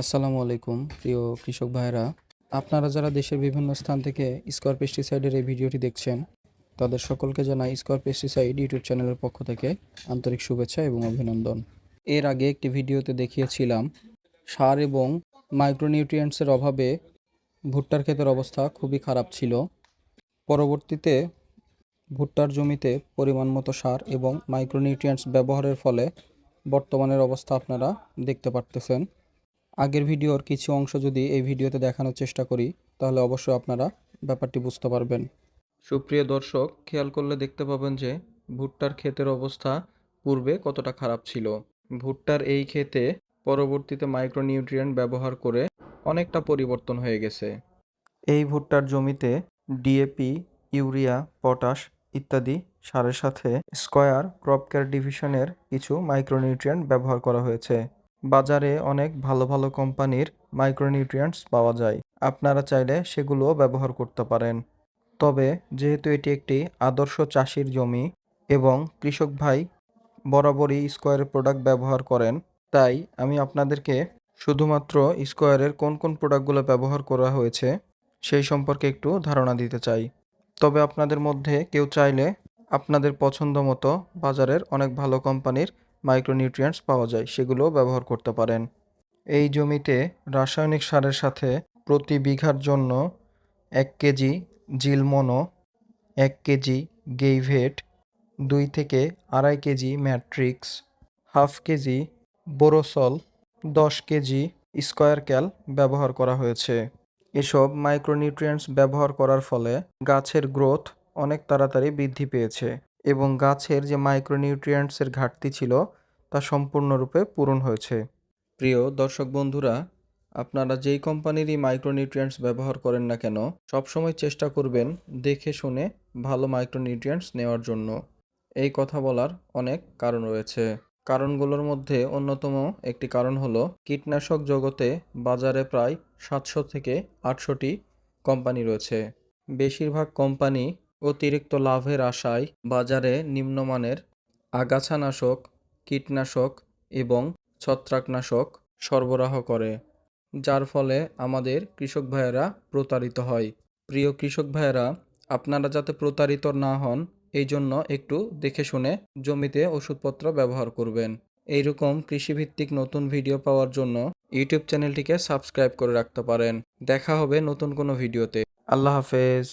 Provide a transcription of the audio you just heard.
আসসালামু আলাইকুম, প্রিয় কৃষক ভাইরা আপনারা যারা দেশের বিভিন্ন স্থান থেকে স্কোয়ার পেস্টিসাইডের এই ভিডিওটি দেখছেন, তাদের সকলকে জানাই স্কোয়ার পেস্টিসাইড ইউটিউব চ্যানেলের পক্ষ থেকে আন্তরিক শুভেচ্ছা এবং অভিনন্দন। এর আগে একটি ভিডিওতে দেখিয়েছিলাম, সার এবং মাইক্রোনিউট্রিয়েন্টসের অভাবে ভুট্টার ক্ষেতের অবস্থা খুবই খারাপ ছিল। পরবর্তীতে ভুট্টার জমিতে পরিমাণ মতো সার এবং মাইক্রোনিউট্রিয়েন্টস ব্যবহারের ফলে বর্তমানের অবস্থা আপনারা দেখতে পারতেছেন। আগের ভিডিওর কিছু অংশ যদি এই ভিডিওতে দেখানোর চেষ্টা করি, তাহলে অবশ্যই আপনারা ব্যাপারটি বুঝতে পারবেন। সুপ্রিয় দর্শক, খেয়াল করলে দেখতে পাবেন যে ভুট্টার ক্ষেতের অবস্থা পূর্বে কতটা খারাপ ছিল। ভুট্টার এই ক্ষেতে পরবর্তীতে মাইক্রোনিউট্রিয়েন্ট ব্যবহার করে অনেকটা পরিবর্তন হয়ে গেছে। এই ভুট্টার জমিতে ডিএপি ইউরিয়া, পটাশ ইত্যাদি সারের সাথে স্কয়ার ক্রপ কেয়ার ডিভিশনের কিছু মাইক্রোনিউট্রিয়েন্ট ব্যবহার করা হয়েছে। বাজারে অনেক ভালো ভালো কোম্পানির মাইক্রোনিউট্রিয়েন্টস পাওয়া যায়। আপনারা চাইলে সেগুলোও ব্যবহার করতে পারেন। তবে যেহেতু এটি একটি আদর্শ চাষির জমি এবং কৃষক ভাই বরাবরই স্কোয়ারের প্রোডাক্ট ব্যবহার করেন, তাই আমি আপনাদেরকে শুধুমাত্র স্কোয়ারের কোন কোন প্রোডাক্টগুলো ব্যবহার করা হয়েছে সেই সম্পর্কে একটু ধারণা দিতে চাই। তবে আপনাদের মধ্যে কেউ চাইলে আপনাদের পছন্দ মতো বাজারের অনেক ভালো কোম্পানির মাইক্রোনিউট্রিয়েন্টস পাওয়া যায় সেগুলো ব্যবহার করতে পারেন। এই জমিতে রাসায়নিক সারের সাথে প্রতি বিঘার জন্য এক কেজি জিলমনো, এক কেজি গেইভেট, দুই থেকে আড়াই কেজি ম্যাট্রিক্স, হাফ কেজি বোরোসল, দশ কেজি স্কয়ার ক্যাল ব্যবহার করা হয়েছে। এসব মাইক্রোনিউট্রিয়েন্টস ব্যবহার করার ফলে গাছের গ্রোথ অনেক তাড়াতাড়ি বৃদ্ধি পেয়েছে। এবং গাছের যে মাইক্রোনিউট্রিয়েন্টসের ঘাটতি ছিল, তা সম্পূর্ণরূপে পূরণ হয়েছে। প্রিয় দর্শক বন্ধুরা, আপনারা যেই কোম্পানিরই মাইক্রোনিউট্রিয়েন্টস ব্যবহার করেন না কেন, সবসময় চেষ্টা করবেন দেখে শুনে ভালো মাইক্রোনিউট্রিয়েন্টস নেওয়ার জন্য। এই কথা বলার অনেক কারণ রয়েছে। কারণগুলোর মধ্যে অন্যতম একটি কারণ হলো, কীটনাশক জগতে বাজারে প্রায় সাতশো থেকে আটশোটি কোম্পানি রয়েছে। বেশিরভাগ কোম্পানি অতিরিক্ত লাভের আশায় বাজারে নিম্নমানের আগাছানাশক, কীটনাশক এবং ছত্রাকনাশক সরবরাহ করে, যার ফলে আমাদের কৃষক ভাইয়েরা প্রতারিত হয়। প্রিয় কৃষক ভাইয়েরা, আপনারা যাতে প্রতারিত না হন, এই জন্য একটু দেখে শুনে জমিতে ওষুধপত্র ব্যবহার করবেন। এইরকম কৃষিভিত্তিক নতুন ভিডিও পাওয়ার জন্য ইউটিউব চ্যানেলটিকে সাবস্ক্রাইব করে রাখতে পারেন। দেখা হবে নতুন কোনো ভিডিওতে। আল্লাহ হাফেজ।